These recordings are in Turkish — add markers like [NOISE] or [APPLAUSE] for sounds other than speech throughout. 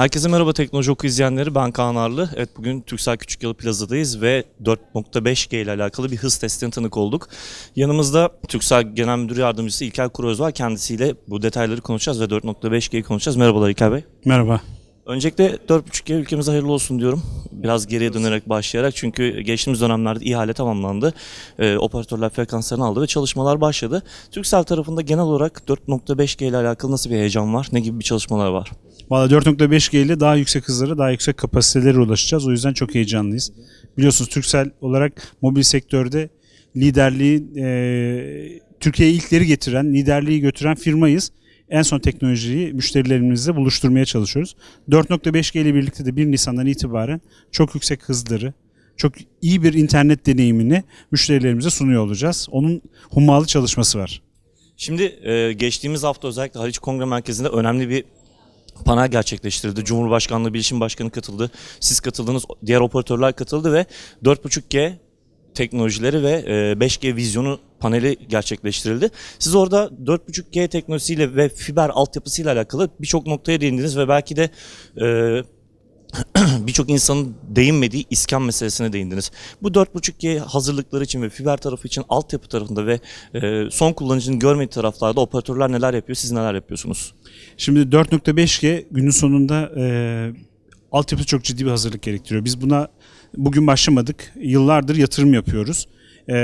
Herkese merhaba Teknoloji Oku izleyenleri. Ben Kaan Arlı. Evet bugün Türksel Küçükyalı Plaza'dayız ve 4.5G ile alakalı bir hız testine tanık olduk. Yanımızda Türksel Genel Müdür Yardımcısı İlker Kuröz var. Kendisiyle bu detayları konuşacağız ve 4.5G'yi konuşacağız. Merhabalar İlker Bey. Merhaba. Öncelikle 4.5G ülkemize hayırlı olsun diyorum. Biraz geriye dönerek başlayarak çünkü geçtiğimiz dönemlerde ihale tamamlandı. Ee, operatörler frekanslarını aldı ve çalışmalar başladı. Türksel tarafında genel olarak 4.5G ile alakalı nasıl bir heyecan var? Ne gibi bir çalışmalar var? Valla 4.5G ile daha yüksek hızlara, daha yüksek kapasitelere ulaşacağız. O yüzden çok heyecanlıyız. Biliyorsunuz Turkcell olarak mobil sektörde liderliği, e, Türkiye'ye ilkleri getiren, liderliği götüren firmayız. En son teknolojiyi müşterilerimizle buluşturmaya çalışıyoruz. 4.5G ile birlikte de 1 Nisan'dan itibaren çok yüksek hızları, çok iyi bir internet deneyimini müşterilerimize sunuyor olacağız. Onun hummalı çalışması var. Şimdi e, geçtiğimiz hafta özellikle Haliç Kongre Merkezi'nde önemli bir panel gerçekleştirdi. Cumhurbaşkanlığı Bilişim Başkanı katıldı. Siz katıldınız, diğer operatörler katıldı ve 4.5G teknolojileri ve e, 5G vizyonu paneli gerçekleştirildi. Siz orada 4.5G teknolojisiyle ve fiber altyapısıyla alakalı birçok noktaya değindiniz ve belki de e, [CLEARS THROAT] birçok insanın değinmediği iskan meselesine değindiniz. Bu 4.5G hazırlıkları için ve fiber tarafı için altyapı tarafında ve e, son kullanıcının görmediği taraflarda operatörler neler yapıyor, siz neler yapıyorsunuz? Şimdi 4.5G günün sonunda e, altyapı çok ciddi bir hazırlık gerektiriyor. Biz buna bugün başlamadık. Yıllardır yatırım yapıyoruz. E,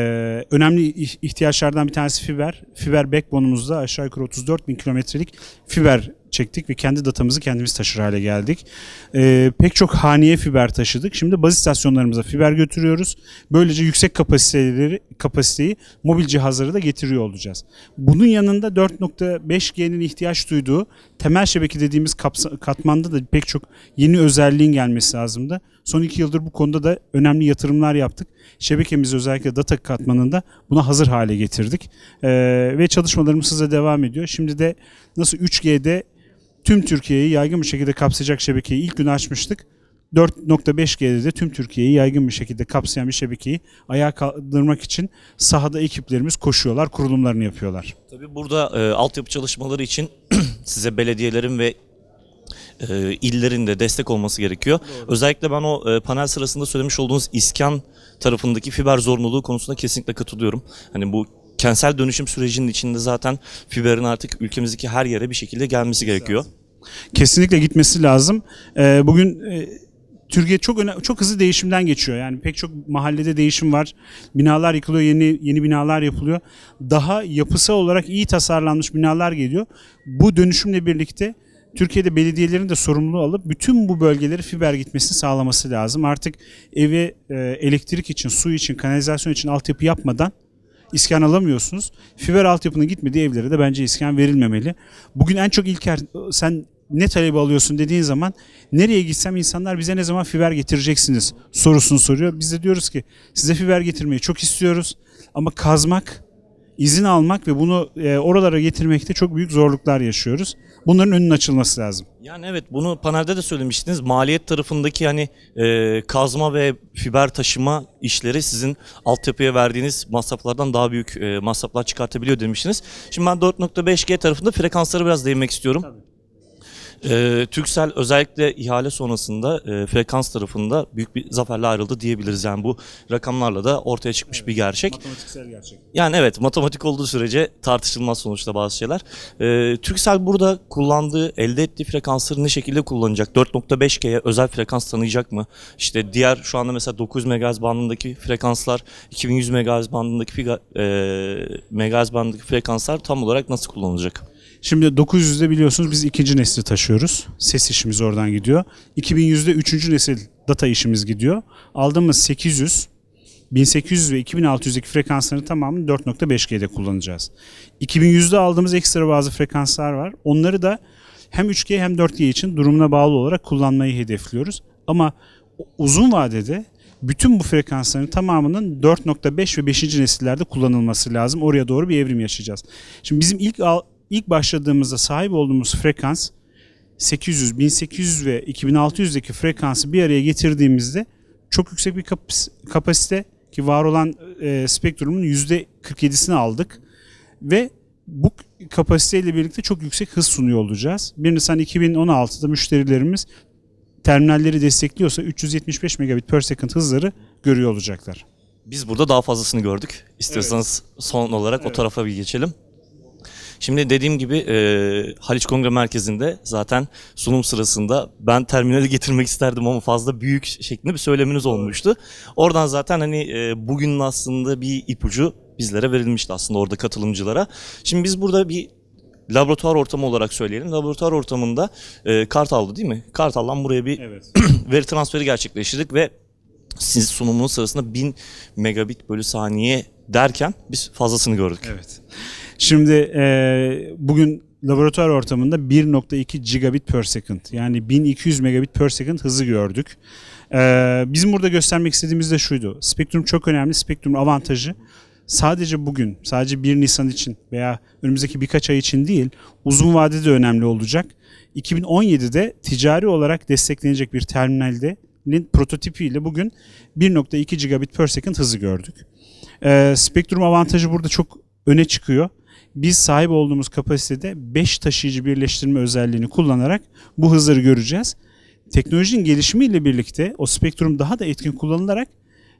önemli ih- ihtiyaçlardan bir tanesi fiber. Fiber backbone'umuzda aşağı yukarı 34 bin kilometrelik fiber çektik ve kendi datamızı kendimiz taşır hale geldik. E, pek çok haneye fiber taşıdık. Şimdi baz istasyonlarımıza fiber götürüyoruz. Böylece yüksek kapasiteleri kapasiteyi mobil cihazlara da getiriyor olacağız. Bunun yanında 4.5G'nin ihtiyaç duyduğu temel şebeke dediğimiz kapsa- katmanda da pek çok yeni özelliğin gelmesi lazımdı. Son iki yıldır bu konuda da önemli yatırımlar yaptık. Şebekemizi özellikle data katmanında buna hazır hale getirdik. Ee, ve çalışmalarımız hızla devam ediyor. Şimdi de nasıl 3G'de tüm Türkiye'yi yaygın bir şekilde kapsayacak şebekeyi ilk gün açmıştık. 4.5G'de de tüm Türkiye'yi yaygın bir şekilde kapsayan bir şebekeyi ayağa kaldırmak için sahada ekiplerimiz koşuyorlar, kurulumlarını yapıyorlar. Tabii burada e, altyapı çalışmaları için [CLEARS THROAT] size belediyelerin ve e, illerin de destek olması gerekiyor. Özellikle ben o e, panel sırasında söylemiş olduğunuz iskan tarafındaki fiber zorunluluğu konusunda kesinlikle katılıyorum. Hani bu kentsel dönüşüm sürecinin içinde zaten fiberin artık ülkemizdeki her yere bir şekilde gelmesi gerekiyor. kesinlikle gitmesi lazım. Ee, bugün e, Türkiye çok öne- çok hızlı değişimden geçiyor. Yani pek çok mahallede değişim var. Binalar yıkılıyor, yeni yeni binalar yapılıyor. Daha yapısal olarak iyi tasarlanmış binalar geliyor. Bu dönüşümle birlikte Türkiye'de belediyelerin de sorumluluğu alıp bütün bu bölgeleri fiber gitmesini sağlaması lazım. Artık eve e, elektrik için, su için, kanalizasyon için altyapı yapmadan iskan alamıyorsunuz. Fiber altyapının gitmediği evlere de bence iskan verilmemeli. Bugün en çok İlker sen ne talebi alıyorsun dediğin zaman nereye gitsem insanlar bize ne zaman fiber getireceksiniz sorusunu soruyor. Biz de diyoruz ki size fiber getirmeyi çok istiyoruz ama kazmak, izin almak ve bunu e, oralara getirmekte çok büyük zorluklar yaşıyoruz. Bunların önünün açılması lazım. Yani evet bunu panelde de söylemiştiniz. Maliyet tarafındaki hani e, kazma ve fiber taşıma işleri sizin altyapıya verdiğiniz masraflardan daha büyük e, masraflar çıkartabiliyor demiştiniz. Şimdi ben 4.5G tarafında frekanslara biraz değinmek istiyorum. E, Turkcell özellikle ihale sonrasında e, frekans tarafında büyük bir zaferle ayrıldı diyebiliriz. Yani bu rakamlarla da ortaya çıkmış bir gerçek. Matematiksel gerçek. Yani evet matematik olduğu sürece tartışılmaz sonuçta bazı şeyler. Ee, Turkcell burada kullandığı, elde ettiği frekansları ne şekilde kullanacak? 4.5G'ye özel frekans tanıyacak mı? İşte diğer şu anda mesela 900 MHz bandındaki frekanslar, 2100 MHz bandındaki figa, e, MHz bandındaki frekanslar tam olarak nasıl kullanılacak? Şimdi 900'de biliyorsunuz biz ikinci nesli taşıyoruz. Ses işimiz oradan gidiyor. 2100'de üçüncü nesil data işimiz gidiyor. Aldığımız 800, 1800 ve 2600'deki frekansların tamamını 4.5G'de kullanacağız. 2100'de aldığımız ekstra bazı frekanslar var. Onları da hem 3G hem 4G için durumuna bağlı olarak kullanmayı hedefliyoruz. Ama uzun vadede bütün bu frekansların tamamının 4.5 ve 5. nesillerde kullanılması lazım. Oraya doğru bir evrim yaşayacağız. Şimdi bizim ilk ilk başladığımızda sahip olduğumuz frekans 800, 1800 ve 2600'deki frekansı bir araya getirdiğimizde çok yüksek bir kapas- kapasite ki var olan e, spektrumun %47'sini aldık ve bu kapasiteyle birlikte çok yüksek hız sunuyor olacağız. 1 Nisan 2016'da müşterilerimiz terminalleri destekliyorsa 375 megabit per second hızları görüyor olacaklar. Biz burada daha fazlasını gördük. İstiyorsanız son olarak o tarafa bir geçelim. Şimdi dediğim gibi e, Haliç Kongre Merkezi'nde zaten sunum sırasında ben terminali getirmek isterdim ama fazla büyük şeklinde bir söyleminiz olmuştu. Oradan zaten hani e, bugünün aslında bir ipucu bizlere verilmişti aslında orada katılımcılara. Şimdi biz burada bir laboratuvar ortamı olarak söyleyelim. Laboratuvar ortamında e, Kartal'dı değil mi? Kartal'dan buraya bir Evet. [CLEARS THROAT] veri transferi gerçekleştirdik ve siz sunumunun sırasında 1000 megabit bölü saniye derken biz fazlasını gördük. Evet. Şimdi e, bugün laboratuvar ortamında 1.2 gigabit per second yani 1200 megabit per second hızı gördük. E, bizim burada göstermek istediğimiz de şuydu. Spektrum çok önemli. Spektrum avantajı sadece bugün, sadece 1 Nisan için veya önümüzdeki birkaç ay için değil, uzun vadede önemli olacak. 2017'de ticari olarak desteklenecek bir terminalde prototipiyle bugün 1.2 gigabit per second hızı gördük. Ee, spektrum avantajı burada çok öne çıkıyor. Biz sahip olduğumuz kapasitede 5 taşıyıcı birleştirme özelliğini kullanarak bu hızları göreceğiz. Teknolojinin gelişimiyle birlikte o spektrum daha da etkin kullanılarak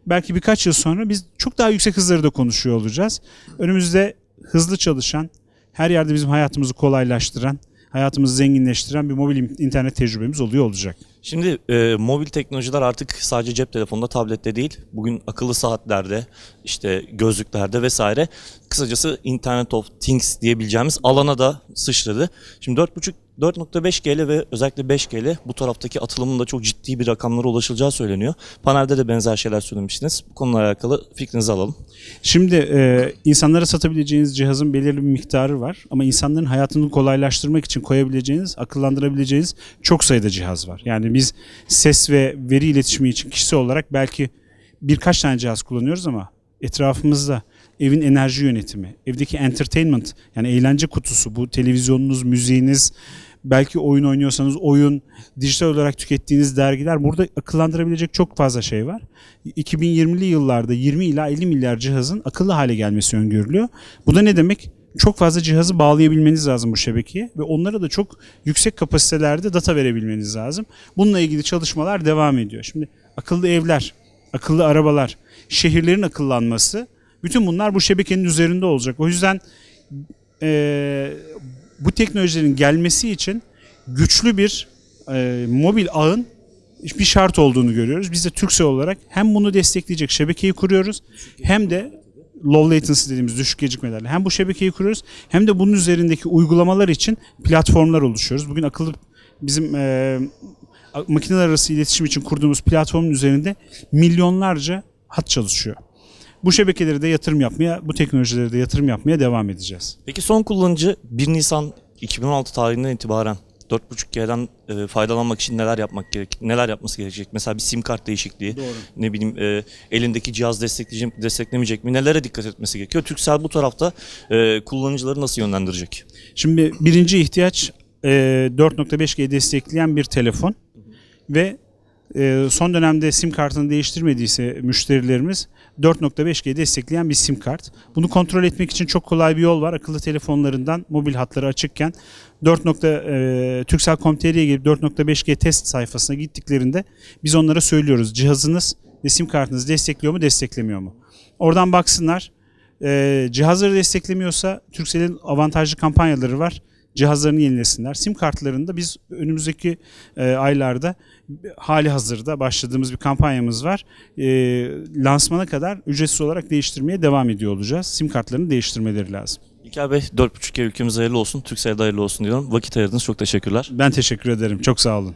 belki birkaç yıl sonra biz çok daha yüksek hızları da konuşuyor olacağız. Önümüzde hızlı çalışan, her yerde bizim hayatımızı kolaylaştıran, hayatımızı zenginleştiren bir mobil internet tecrübemiz oluyor olacak. Şimdi e, mobil teknolojiler artık sadece cep telefonunda, tablette değil. Bugün akıllı saatlerde, işte gözlüklerde vesaire. Kısacası Internet of Things diyebileceğimiz alana da sıçradı. Şimdi 4.5 4.5G ve özellikle 5G bu taraftaki atılımın da çok ciddi bir rakamlara ulaşılacağı söyleniyor. Panelde de benzer şeyler söylemiştiniz. Bu konuyla alakalı fikrinizi alalım. Şimdi e, insanlara satabileceğiniz cihazın belirli bir miktarı var ama insanların hayatını kolaylaştırmak için koyabileceğiniz, akıllandırabileceğiniz çok sayıda cihaz var. Yani biz ses ve veri iletişimi için kişisel olarak belki birkaç tane cihaz kullanıyoruz ama etrafımızda evin enerji yönetimi, evdeki entertainment yani eğlence kutusu, bu televizyonunuz, müziğiniz, belki oyun oynuyorsanız oyun, dijital olarak tükettiğiniz dergiler burada akıllandırabilecek çok fazla şey var. 2020'li yıllarda 20 ila 50 milyar cihazın akıllı hale gelmesi öngörülüyor. Bu da ne demek? Çok fazla cihazı bağlayabilmeniz lazım bu şebekeye ve onlara da çok yüksek kapasitelerde data verebilmeniz lazım. Bununla ilgili çalışmalar devam ediyor. Şimdi akıllı evler, akıllı arabalar, şehirlerin akıllanması bütün bunlar bu şebekenin üzerinde olacak. O yüzden e, bu teknolojilerin gelmesi için güçlü bir e, mobil ağın bir şart olduğunu görüyoruz. Biz de Turkcell olarak hem bunu destekleyecek şebekeyi kuruyoruz hem de low latency dediğimiz düşük gecikmelerle hem bu şebekeyi kuruyoruz hem de bunun üzerindeki uygulamalar için platformlar oluşuyoruz. Bugün akıllı bizim e, makineler arası iletişim için kurduğumuz platformun üzerinde milyonlarca hat çalışıyor. Bu şebekeleri de yatırım yapmaya, bu teknolojileri de yatırım yapmaya devam edeceğiz. Peki son kullanıcı 1 Nisan 2016 tarihinden itibaren 4.5G'den e, faydalanmak için neler yapmak gerek, neler yapması gerekecek? Mesela bir sim kart değişikliği, Doğru. ne bileyim e, elindeki cihaz destekleyecek, desteklemeyecek mi? Nelere dikkat etmesi gerekiyor? Turkcell bu tarafta e, kullanıcıları nasıl yönlendirecek? Şimdi birinci ihtiyaç e, 4.5G destekleyen bir telefon ve son dönemde sim kartını değiştirmediyse müşterilerimiz 4.5G destekleyen bir sim kart. Bunu kontrol etmek için çok kolay bir yol var. Akıllı telefonlarından mobil hatları açıkken 4. E, Turkcell.com.tr'ye girip 4.5G test sayfasına gittiklerinde biz onlara söylüyoruz. Cihazınız ve sim kartınız destekliyor mu desteklemiyor mu? Oradan baksınlar. E, cihazları desteklemiyorsa Turkcell'in avantajlı kampanyaları var. Cihazlarını yenilesinler. Sim kartlarını da biz önümüzdeki e, aylarda hali hazırda başladığımız bir kampanyamız var. E, lansmana kadar ücretsiz olarak değiştirmeye devam ediyor olacağız. Sim kartlarını değiştirmeleri lazım. İlker Bey 4.5G ülkemize hayırlı olsun, Turkcell'de hayırlı olsun diyorum. Vakit ayırdınız çok teşekkürler. Ben teşekkür ederim. Çok sağ olun.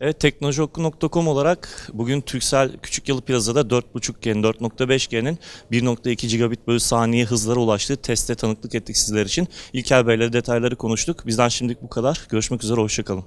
Evet teknolojioku.com olarak bugün Turkcell Küçük Yalı Plaza'da 4.5G'nin 4.5G'nin 1.2 gigabit bölü saniye hızlara ulaştığı teste tanıklık ettik sizler için. İlker Bey'le detayları konuştuk. Bizden şimdilik bu kadar. Görüşmek üzere, hoşçakalın.